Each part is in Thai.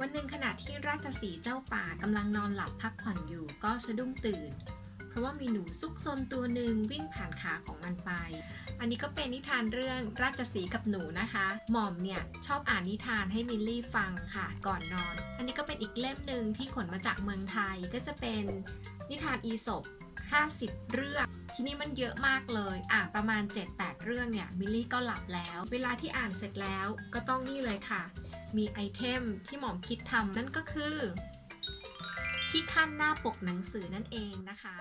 วันหนึ่งขณะที่ราชสีเจ้าป่ากำลังนอนหลับพักผ่อนอยู่ก็สะดุ้งตื่น เพราะว่ามีหนูซุกซนตัวหนึ่งวิ่งผ่านขาของมันไป อันนี้ก็เป็นนิทานเรื่องราชสีกับหนูนะคะ หม่อมเนี่ยชอบอ่านนิทานให้มิลลี่ฟังค่ะก่อนนอน อันนี้ก็เป็นอีกเล่มหนึ่งที่ขนมาจากเมืองไทยก็จะเป็นนิทานอีสป50 เรื่อง ที่นี่มันเยอะมากเลย อ่านประมาณ 7-8 เรื่องเนี่ยมิลลี่ก็หลับแล้ว เวลาที่อ่านเสร็จแล้วก็ต้องนี่เลยค่ะ มีไอเทมที่หมอมคิดทำนั่นก็คือ ที่ขั้นหน้าปกหนังสือนั่นเองนะคะ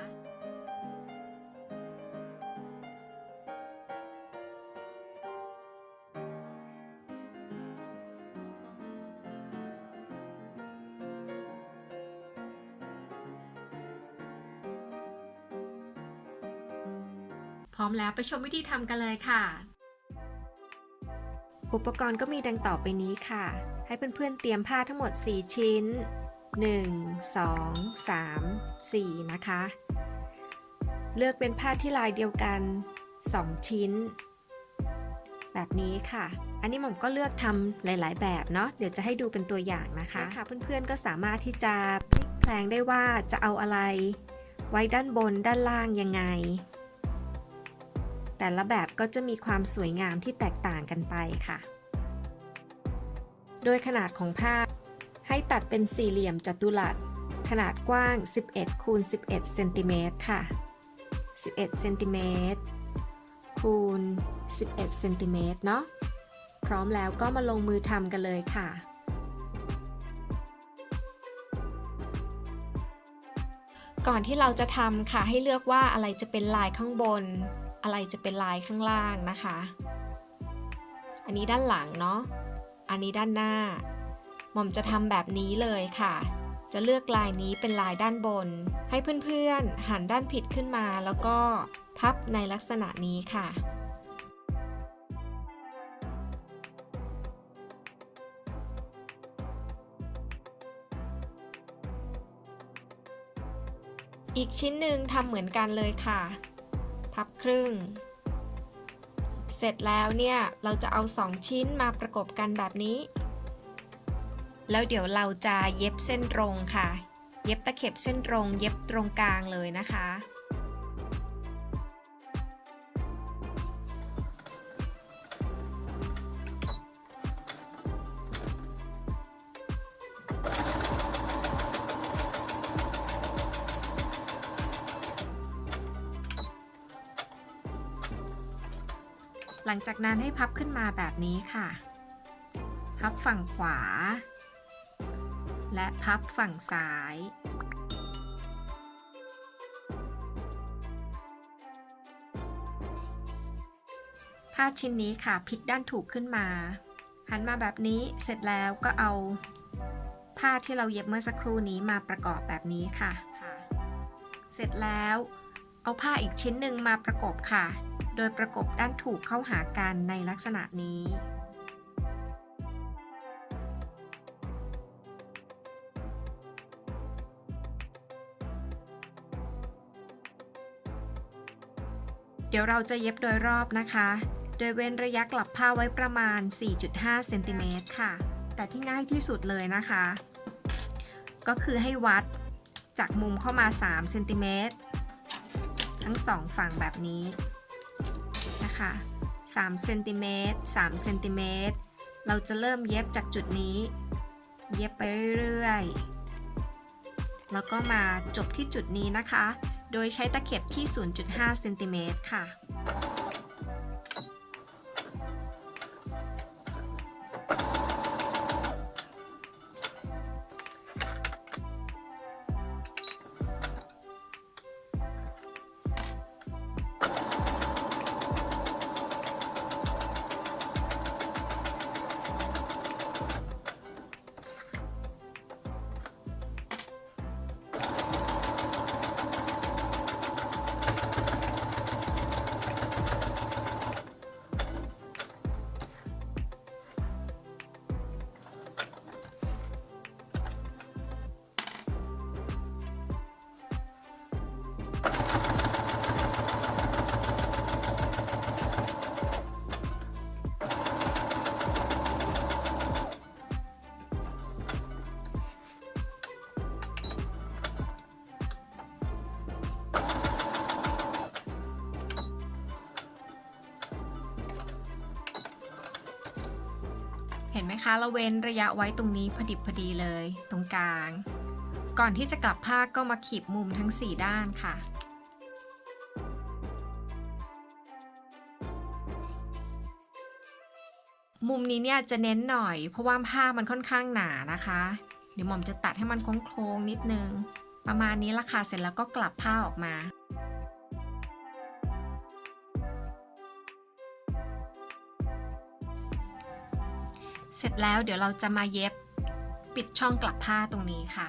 พร้อมแล้วไปชมวิธีทำกันเลยค่ะ อุปกรณ์ก็มีดังต่อไปนี้ค่ะ ให้เพื่อนๆเตรียมผ้าทั้งหมด 4 ชิ้น 1 2 3 4 นะคะ เลือกเป็นผ้าที่ลายเดียวกัน 2 ชิ้น แบบนี้ค่ะ อันนี้หม่อมก็เลือกทำหลาย ๆ แบบเนาะ เดี๋ยวจะให้ดูเป็นตัวอย่างนะคะค่ะเพื่อนๆก็สามารถที่จะพลิกแพลงได้ว่าจะเอาอะไร ไว้ด้านบนด้านล่างยังไง แต่ละแบบก็จะมีความสวยงามที่แตกต่างกันไปค่ะ โดยขนาดของผ้าให้ตัดเป็นสี่เหลี่ยมจัตุรัส ขนาดกว้าง 11 คูณ 11 เซนติเมตรค่ะ 11 เซนติเมตรคูณ 11 เซนติเมตรเนาะ พร้อมแล้วก็มาลงมือทำกันเลยค่ะก่อนที่เราจะทำค่ะให้เลือกว่าอะไรจะเป็นลายข้างบน อะไรจะเป็นลายข้างล่างนะคะ อันนี้ด้านหลังเนาะ อันนี้ด้านหน้า หม่อมจะทำแบบนี้เลยค่ะ จะเลือกลายนี้เป็นลายด้านบน ให้เพื่อนๆ หันด้านผิดขึ้นมาแล้วก็พับในลักษณะนี้ค่ะอีกชิ้นหนึ่งทำเหมือนกันเลยค่ะ พับครึ่ง เสร็จแล้วเนี่ย เราจะเอา 2 ชิ้นมาประกบกันแบบนี้ แล้วเดี๋ยวเราจะเย็บเส้นตรงค่ะ เย็บตะเข็บเส้นตรง เย็บตรงกลางเลยนะคะ หลังจากนั้นให้พับขึ้นมาแบบนี้ค่ะ พับฝั่งขวา และพับฝั่งซ้าย ผ้าชิ้นนี้ค่ะพลิกด้านถูกขึ้นมา หันมาแบบนี้เสร็จแล้วก็เอา ผ้าที่เราเย็บเมื่อสักครู่นี้มาประกอบแบบนี้ค่ะ เสร็จแล้วเอาผ้าอีกชิ้นหนึ่งมาประกบค่ะ โดยประกบด้านถูกเข้าหากันในลักษณะนี้ เดี๋ยวเราจะเย็บโดยรอบนะคะ โดยเว้นระยะกลับผ้าไว้ประมาณ 4.5 เซนติเมตรค่ะ แต่ที่ง่ายที่สุดเลยนะคะ ก็คือให้วัดจากมุมเข้ามา 3 เซนติเมตรทั้งสองฝั่งแบบนี้ คะ3เซนติเมตร3เซนติเมตรเราจะเริ่มเย็บจากจุดนี้ เย็บไปเรื่อยๆ แล้วก็มาจบที่จุดนี้นะคะ โดยใช้ตะเข็บที่ 0.5เซนติเมตรค่ะ เห็นะคะ เราเว้นระยะไว้ตรงนี้พอดิบพอดีเลย ตรงกลาง ก่อนที่จะกลับผ้าก็มาขีบมุมทั้ง 4 ด้านค่ะมุมนี้เนี่ยจะเน้นหน่อย เพราะว่าผ้ามันค่อนข้างหนานะคะ เดี๋ยวหม่อมจะตัดให้มันโค้งๆนิดนึง ประมาณนี้ละค่ะเสร็จแล้วก็กลับผ้าออกมา เสร็จแล้วเดี๋ยวเราจะมาเย็บปิดช่องกลับผ้าตรงนี้ค่ะ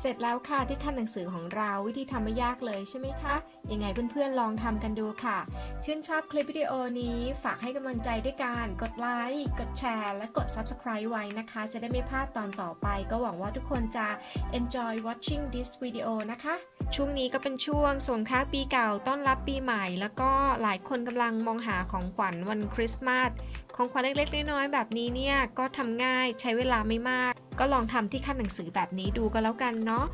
เสร็จแล้วค่ะที่ขั้นหนังสือของเราวิธีทำไม่ยากเลยใช่ไหมคะ ยังไงเพื่อนๆลองทำกันดูค่ะ ชื่นชอบคลิปวิดีโอนี้ฝากให้กำลังใจด้วยการกดไลค์ กดแชร์ และกด Subscribe ไว้นะคะ จะได้ไม่พลาดตอนต่อไป ก็หวังว่าทุกคนจะ enjoy watching this video นะคะ ช่วงนี้ก็เป็นช่วงส่งท้ายปีเก่าต้อนรับปีใหม่ แล้วก็หลายคนกำลังมองหาของขวัญวันคริสต์มาสของขวัญเล็กๆน้อยๆแบบนี้เนี่ยก็ทำง่ายใช้เวลาไม่มาก ก็ลองทำที่ขั้นหนังสือแบบนี้ดูก็แล้วกันเนาะ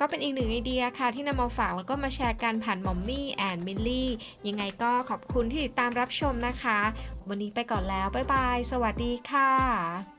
ก็เป็นอีกหนึ่งไอเดียค่ะ ที่นำมาฝากแล้วก็มาแชร์กันผ่านมอมมี่แอนด์มิลลี่ยังไงก็ขอบคุณที่ติดตามรับชมนะคะ วันนี้ไปก่อนแล้ว บ๊ายบาย สวัสดีค่ะ